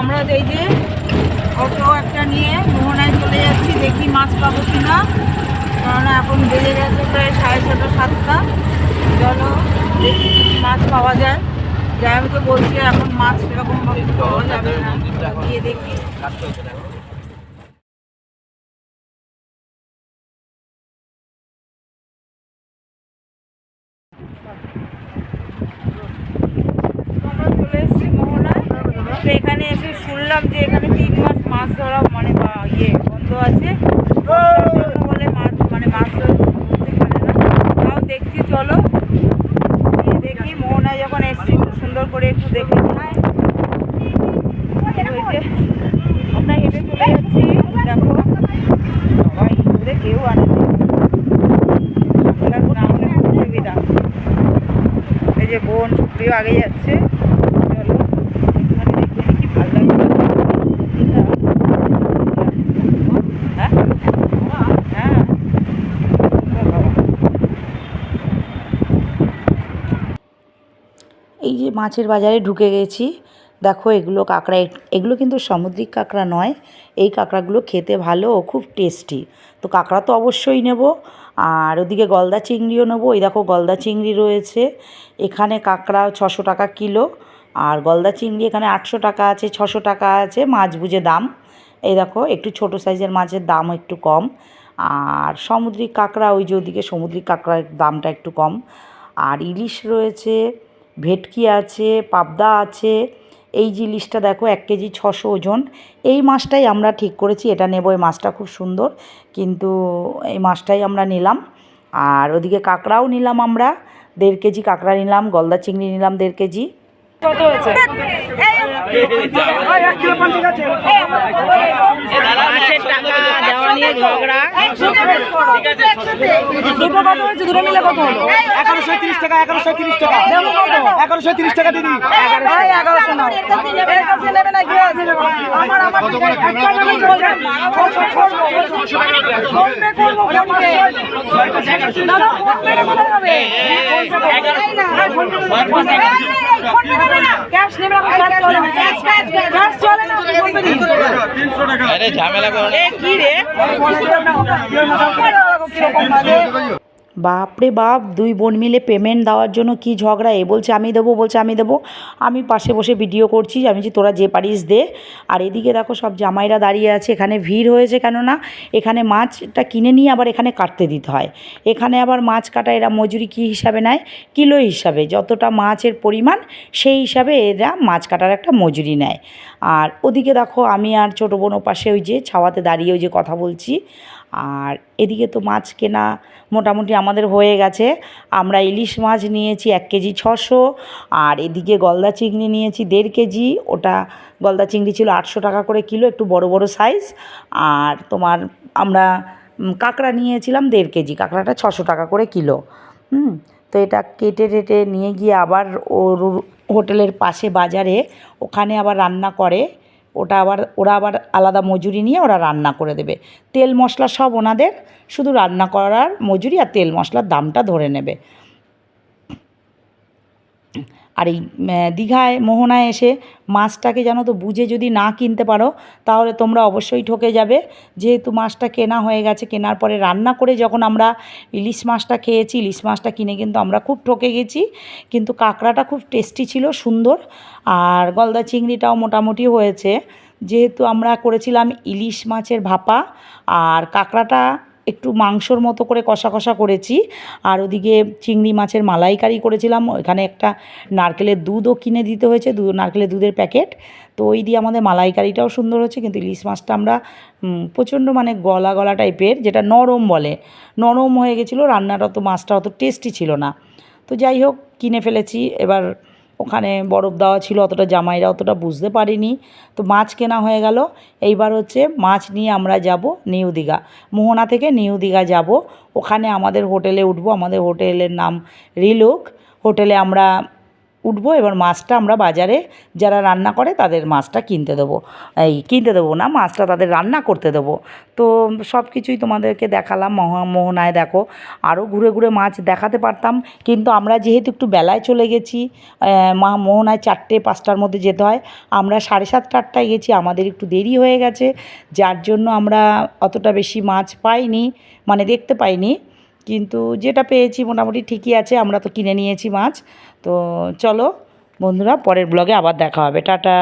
আমরা এই যে অটো একটা নিয়ে মোহনায় চলে যাচ্ছি, দেখি মাছ পাবো কি না কেননা এখন বেজে গেছে প্রায় সাড়ে ছটা, সাতটা। চলো দেখি মাছ পাওয়া যায়। যাই আমি তো বলছি, এখন মাছ সেরকম পাওয়া যাবে না। গিয়ে দেখি আমরা চলে এসেছি মোহনায় তো এখানে শুনলাম যে এখানে তিন মাস মাছ ধরা মানে ইয়ে বন্ধ আছে। বলে মাছ মানে মাছ ধরতে পারে না। তাও দেখছি, চলো। দেখি, মোহনায় যখন এসেছি সুন্দর করে একটু দেখে আমরা হেঁটে চলে যাচ্ছি, দেখো। সবাই এই যে বোন আগে যাচ্ছে চলো এখানে দেখে নিই কি ভালো লাগছে হ্যাঁ হ্যাঁ ও বাবা। এই যে মাছের বাজারে ঢুকে গেছি। দেখো, এগুলো কাঁকড়া এগুলো কিন্তু সামুদ্রিক কাঁকড়া নয়। এই কাঁকড়াগুলো খেতে ভালো ও খুব টেস্টি। তো কাঁকড়া তো অবশ্যই নেব। আর ওদিকে গলদা চিংড়িও নেব। এই দেখো, গলদা চিংড়ি রয়েছে। এখানে কাঁকড়া ছশো টাকা কিলো। আর গলদা চিংড়ি এখানে আটশো টাকা আছে, ছশো টাকা আছে, মাছ বুঝে দাম। এই দেখো, একটু ছোট সাইজের মাছের দাম একটু কম। আর সামুদ্রিক কাঁকড়া, ওই যে ওদিকে সামুদ্রিক কাঁকড়ার দামটা একটু কম। আর ইলিশ রয়েছে। ভেটকি আছে, পাবদা আছে, এই জিনিসটা দেখো, এক কেজি ছশো ওজন। এই মাছটাই আমরা ঠিক করেছি, এটা নেব, এই মাছটা খুব সুন্দর। কিন্তু এই মাছটাই আমরা নিলাম। আর ওদিকে কাঁকড়াও নিলাম আমরা, দেড় কেজি কাঁকড়া নিলাম, গলদা চিংড়ি নিলাম দেড় কেজি। কত মাছের টাকা দেওয়া নিয়ে ঝগড়া দুটো কত হয়েছে দুটো মিলে কত হলো এগারোশো তিরিশ টাকা এগারোশো তিরিশ এগারোশো তিরিশ দিদি এগারোশো না, আমার- আমার কোথায় হবে? ক্যাশ করো কি রে? বাপরে বাপ, দুই বোন মিলে পেমেন্ট দেওয়ার জন্য কি ঝগড়া? এ বলছে, আমি দেবো, বলছে, আমি দেবো। আমি পাশে বসে ভিডিও করছি, আমি যে তোরা যে পারিস দে। আর এদিকে দেখো সব জামাইরা দাঁড়িয়ে আছে, এখানে ভিড় হয়েছে কেননা, এখানে মাছটা কিনে নিয়ে আবার এখানে কাটতে দিতে হয়। এখানে আবার মাছ কাটা এরা মজুরি কী হিসাবে নেয়? কিলো হিসাবে। যতটা মাছের পরিমাণ, সেই হিসাবে এরা মাছ কাটার একটা মজুরি নেয়। আর ওদিকে দেখো আমি আর ছোটো বোন পাশে ওই যে ছাওয়াতে দাঁড়িয়ে ওই যে কথা বলছি। আর এদিকে তো মাছ কেনা মোটামুটি আমাদের হয়ে গেছে। আমরা ইলিশ মাছ নিয়েছি এক কেজি ছশো, আর এদিকে গলদা চিংড়ি নিয়েছি দেড় কেজি। ওটা গলদা চিংড়ি ছিল আটশো টাকা করে কিলো, একটু বড় বড় সাইজ। আর তোমার আমরা কাঁকড়া নিয়েছিলাম দেড় কেজি, কাঁকড়াটা ছশো টাকা করে কিলো। হুম, তো এটা কেটে টেটে নিয়ে গিয়ে আবার ওর হোটেলের পাশে বাজারে ওখানে আবার রান্না করে। ওটা আবার, ওরা আবার আলাদা মজুরি নিয়ে ওরা রান্না করে দেবে। তেল মশলা সব ওনাদের, শুধু রান্না করার মজুরি আর তেল মশলার দামটা ধরে নেবে। আর এই দীঘায়, মোহনায় এসে মাছটাকে জানো তো বুঝে যদি না কিনতে পারো, তাহলে তোমরা অবশ্যই ঠকে যাবে। যেহেতু মাছটা কেনা হয়ে গেছে, কেনার পরে রান্না করে যখন আমরা ইলিশ মাছটা খেয়েছি, ইলিশ মাছটা কিনে কিন্তু আমরা খুব ঠকে গেছি। কিন্তু কাঁকড়াটা খুব টেস্টি ছিল, সুন্দর। আর গলদা চিংড়িটাও মোটামুটি হয়েছে। যেহেতু আমরা করেছিলাম ইলিশ মাছের ভাপা, আর কাঁকড়াটা একটু মাংসর মতো করে কষা কষা করেছি। আর ওদিকে চিংড়ি মাছের মালাইকারি করেছিলাম। এখানে একটা নারকেলের দুধও কিনে দিতে হয়েছে, দু নারকেলের দুধের প্যাকেট। তো ওই দিয়ে আমাদের মালাইকারিটাও সুন্দর হচ্ছে, কিন্তু ইলিশ মাছটা আমরা প্রচণ্ড মানে গলা গলা টাইপের, যেটা নরম বলে। নরম হয়ে গেছিল, রান্নাটা তো মাছটা অত টেস্টি ছিল না। তো যাই হোক, কিনে ফেলেছি। এবার ওখানে বরফ দেওয়া ছিল, অতটা জামাইরা অতটা বুঝতে পারিনি। তো মাছ কেনা হয়ে গেল। এইবার হচ্ছে মাছ নিয়ে আমরা যাব নিউ দীঘা। মোহনা থেকে নিউ দীঘা যাব। ওখানে আমাদের হোটেলে উঠবো। আমাদের হোটেলের নাম রিলুক। হোটেলে আমরা উঠবো এবার মাছটা আমরা বাজারে যারা রান্না করে তাদের মাছটা কিনতে দেবো। এই কিনতে দেবো না, মাছটা তাদের রান্না করতে দেবো। তো সব কিছুই তোমাদেরকে দেখালাম, মহা, মোহনায় দেখো। আরও ঘুরে ঘুরে মাছ দেখাতে পারতাম, কিন্তু আমরা যেহেতু একটু বেলায় চলে গেছি মা, মোহনায় চারটে, পাঁচটার মধ্যে যেতে হয়। আমরা সাড়ে সাতটা, আটটায় গেছি, আমাদের একটু দেরি হয়ে গেছে। যার জন্য আমরা অতটা বেশি মাছ পাইনি মানে দেখতে পাইনি। কিন্তু যেটা পেয়েছি মোটামুটি ঠিকই আছে, আমরা তো কিনে নিয়েছি মাছ। তো চলো বন্ধুরা, পরের ব্লগে আবার দেখা হবে। টাটা।